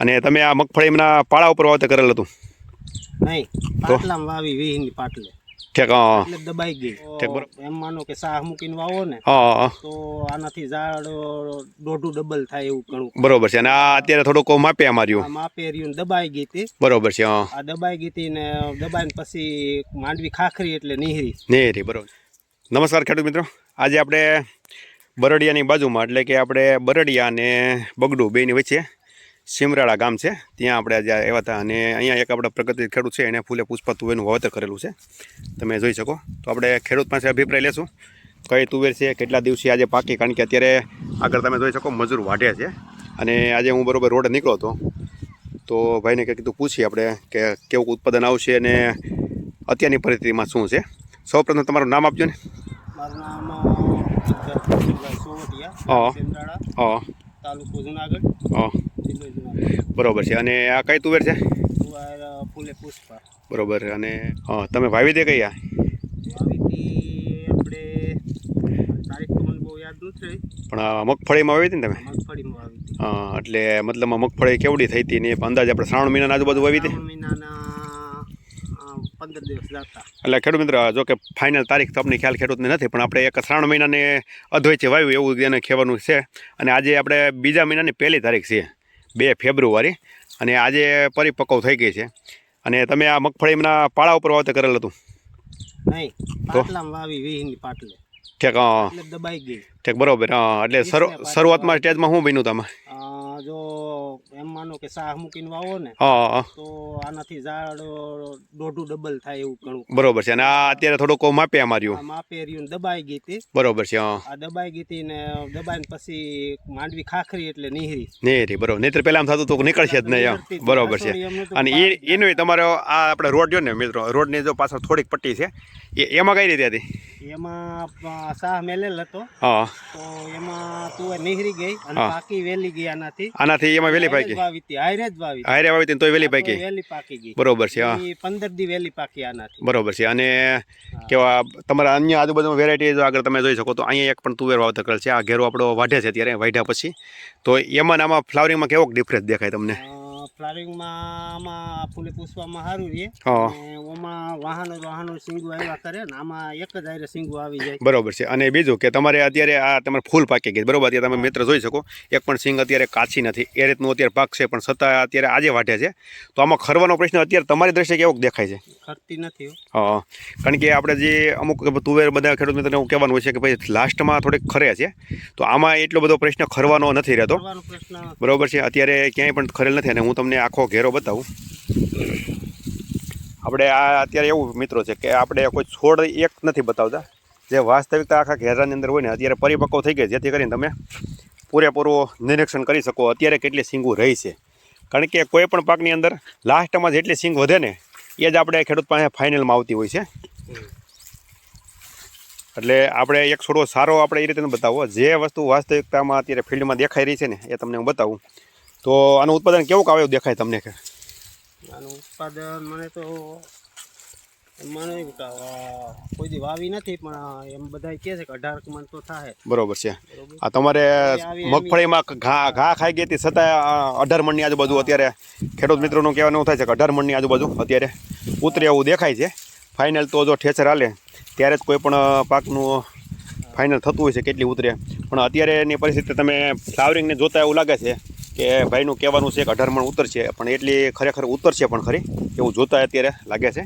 અને તમે આ મગફળી મગફળીના પાળા ઉપર વાવતે કરેલ હતું? નહીં પાટલામાં વાવી વીહની પાટલે. ઠેક એટલે દબાઈ ગઈ. એમ માનો કે સાહ મૂકીને વાવો ને તો આનાથી ઝાડ દોઢું ડબલ થાય એવું ઘણું. બરોબર છે અને આ અત્યારે થોડુંક માપે અમાર્યું માપે રહ્યું ને દબાઈ ગઈ હતી. બરોબર છે હા. આ દબાઈ ગઈ હતી ને દબાઈને પછી માંડવી ખાખરી એટલે નીહરી. નીહરી બરોબર નમસ્કાર ખેડૂત મિત્રો. આજે આપણે બરડિયાની બાજુમાં એટલે કે આપણે બરડિયા અને બગડું બેની વચ્ચે સિમરાળા ગામ છે ત્યાં આપણે આજે આવ્યા હતા અને અહીંયા એક આપણા પ્રગતિ ખેડૂત છે એને ફૂલે પુષ્પા તુવેરનું વાવેતર કરેલું છે તમે જોઈ શકો તો આપણે ખેડૂત પાસે અભિપ્રાય લેશું કઈ તુવેર છે કેટલા દિવસે આજે પાકી કારણ કે અત્યારે આગળ તમે જોઈ શકો મજૂર વાઢે છે અને આજે હું બરોબર રોડ નીકળો હતો તો ભાઈને કંઈ કીધું પૂછીએ આપણે કે કેવું ઉત્પાદન આવશે અને અત્યારની પરિસ્થિતિમાં શું છે સૌપ્રથમ તમારું નામ આપજો ને મારું નામ તાલુકો જુનાગઢ બરોબર છે. અને આ કઈ તુવેર છે? ફૂલે પુષ્પા. બરોબર. અને હા તમે વાવી દે કઈ આ? પણ આ મગફળીમાં વાવી હતી ને તમે? હા એટલે મતલબ મગફળી કેવડી થઈ હતી ને અંદાજ આપણે શ્રાવણ મહિનાના આજુબાજુ વાવી હતી? મહિનાના પંદર દિવસ જતા. એટલે ખેડૂત મિત્ર જો કે ફાઇનલ તારીખ તો આપણે ખ્યાલ ખેડૂતને નથી પણ આપણે એક શ્રાવણ મહિનાને અધવૈચે વાવ્યું એવું એને કહેવાનું છે. અને આજે આપણે બીજા મહિનાની પહેલી તારીખ છે. બે ફેબ્રુઆરી અને આજે પરિપક્વ થઈ ગઈ છે. અને તમે આ મગફળીના પાળા ઉપર વાવતર કરેલ હતું? ઠેક દબાઈ ગઈ. ઠેક બરોબર હા એટલે શરૂઆતમાં સ્ટેજમાં શું બન્યું તમે? જો એમ માનો કે સાહ મૂકીને વાવો ને હા તો આનાથી ઝાડ દોઢું ડબલ થાય એવું ઘણું. બરોબર છે. અને આ અત્યારે થોડુંક માપે આ માર્યું માપે રહ્યું ને દબાઈ ગઈ હતી. બરોબર છે હા. આ દબાઈ ગઈ હતી ને દબાઈને પછી માંડવી ખાખરી એટલે નીહરી. નીહરી બરોબર. નહીતર પહેલાં આમ થતું તો નીકળશે જ નહીં બરોબર છે. અને એ એનો તમારો આ આપણે રોડ જો ને મિત્રો રોડની જો પાછળ થોડીક પટ્ટી છે. એ એમાં કઈ રીતે હતી? એમાં શાહ સાહ મેલેલ હતો. હા. તો એમાં તું નીહરી ગઈ અને બાકી વેલી ગઈ આનાથી. આનાથી એમાં વેલી હારે જ વાવી હતી હારે જ વાવી હતી. તોય વેલી તો પાકી. વેલી પાકી ગઈ. બરોબર છે હા. ઈ પંદર દી વેલી પાકી આનાથી. બરોબર છે અને કેવા તમારા અન્ય આજુબાજુમાં વેરાયટી જો આગળ તમે જોઈ શકો તો અહીંયા એક પણ તુવેર વાવતર કરેલ છે. આ ઘેરો આપણો વાઢે છે અત્યારે વાઢ્યા પછી. તો એમાં આમાં ફ્લાવરિંગમાં કેવો ડિફરન્સ દેખાય તમને? ફ્લાવરિંગમાં આમાં ફૂલે પુષ્પમાં સારું રહે. ઓમાં વાહનો વાહનો સિંગુ આવ્યા કરે ને આમાં એક જ આયરે સિંગુ આવી જાય. બરોબર છે. અને બીજું કે તમારે અત્યારે આ તમારે ફૂલ પાકી ગઈ બરોબર અત્યારે તમે મિત્ર જોઈ શકો એક પણ સિંગ અત્યારે કાચી નથી. એ રીતનું અત્યારે પાક છે પણ છતાં અત્યારે આજે વાઢે છે. તો આમાં ખરવાનો પ્રશ્ન અત્યારે તમારી દ્રષ્ટિએ કેવો દેખાય છે? ખરતી નથી હા. કારણ કે આપણે જે અમુક તુવેર બધા ખેડૂત મિત્રોને હું કહેવાનું હોય છે કે ભાઈ લાસ્ટમાં થોડેક ખરે છે. તો આમાં એટલો બધો પ્રશ્ન ખરવાનો નથી રહેતો. બરોબર છે. અત્યારે ક્યાંય પણ ખરેલ નથી અને હું તમને આખો ઘેરો બતાવું. આપણે આ અત્યારે એવું મિત્રો છે કે આપણે કોઈ છોડ એક નથી બતાવતા. જે વાસ્તવિકતા આખા ઘેરાની અંદર હોય ને, અત્યારે પરિપક્વ થઈ ગઈ જેથી કરીને તમે પૂરેપૂરું નિરીક્ષણ કરી શકો અત્યારે કેટલી સિંગું રહી છે. કારણ કે કોઈ પણ પાકની અંદર લાસ્ટમાં જેટલી સિંગ વધે ને, એ જ આપણે ખેડૂત પાસે ફાઇનલમાં આવતી હોય છે. એટલે આપણે એક છોડવો સારો આપણે એ રીતે બતાવો જે વસ્તુ વાસ્તવિકતામાં અત્યારે ફિલ્ડમાં દેખાઈ રહી છે ને, એ તમને હું બતાવું. તો આનું ઉત્પાદન કેવું આવે દેખાય તમને કે? આનું ઉત્પાદન મને તો મને કોઈ દી વાવી નથી પણ એમ બધા કહે છે કે અઢાર મન તો થાય બરોબર છે. આ તમારે મગફળીમાં ઘા ઘા ખાઈ ગઈ હતી છતાં અઢાર મણની આજુબાજુ અત્યારે ખેડૂત મિત્રોનું કહેવાનું એવું થાય છે કે અઢાર મણની આજુબાજુ અત્યારે ઉતરે એવું દેખાય છે. ફાઇનલ તો જો ઠેસર હાલે ત્યારે જ કોઈ પણ પાકનું ફાઇનલ થતું હોય છે કેટલી ઉતરે. પણ અત્યારેની પરિસ્થિતિ તમે ફ્લાવરિંગને જોતા એવું લાગે છે. કે ભાઈનું કહેવાનું છે કે અઢાર મણ ઉતરશે પણ એટલી ખરેખર ઉતરશે પણ ખરી એવું જોતા અત્યારે લાગે છે.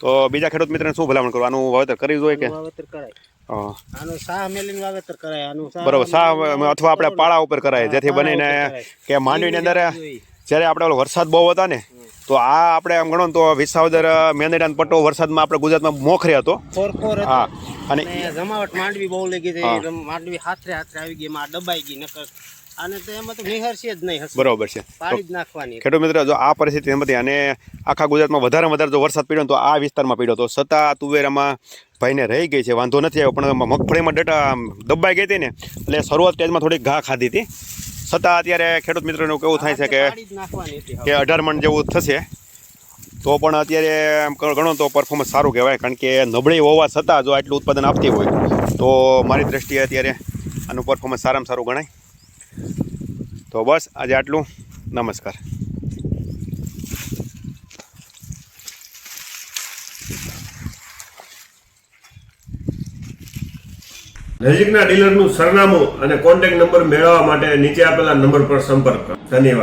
તો બીજા ખેડૂત મિત્રને શું ભલામણ કરવું આનું વાવેતર કરી જોઈએ કે? આનું વાવેતર કરાય. આનું સાહ મેલીને વાવેતર કરાય આનું બરોબર સા અથવા આપણે પાળા ઉપર કરાય જેથી બનીને. કે માંડવીની અંદર. જ્યારે આપણે ઓલો વરસાદ બહુ હતા ને તો આ આપણે આમ ગણો તો વિસાવદર મેંદડાન પટ્ટો વરસાદમાં આપણે ગુજરાતમાં મોખરે હતો. હા અને જમાવટ માંડવી બહુ લઈ ગઈ હતી માંડવી હાથરે હાથરે આવી ગઈ માં દબાઈ ગઈ નકર આને તો એમાં તો નિહરશે જ નહીં બરોબર છે. પાડી જ નાખવાની. ખેડૂત મિત્ર જો આ પરિસ્થિતિ એમ હતી અને આખા ગુજરાતમાં વધારેમાં વધારે જો વરસાદ પડ્યો તો આ વિસ્તારમાં પડ્યો તો છતાં તુવેરામાં ભાઈને રહી ગઈ છે વાંધો નથી આવ્યો પણ મગફળીમાં ડટા દબાઈ ગઈ હતી ને એટલે શરૂઆત સ્ટેજમાં થોડીક ઘા ખાધી હતી. છતાં અત્યારે ખેડૂત મિત્રોને કેવું થાય છે કે કે અઢાર મણ જેવું થશે. તો પણ અત્યારે એમ ગણો તો પરફોર્મન્સ સારું કહેવાય કારણ કે નબળી હોવા છતાં જો આટલું ઉત્પાદન આપતી હોય તો મારી દ્રષ્ટિએ અત્યારે આનું પરફોર્મન્સ સારામાં સારું ગણાય. તો બસ આજે આટલું. નમસ્કાર. નજીકના ડીલરનું સરનામું અને કોન્ટેક્ટ નંબર મેળવવા માટે નીચે આપેલા નંબર પર સંપર્ક કરો. ધન્યવાદ.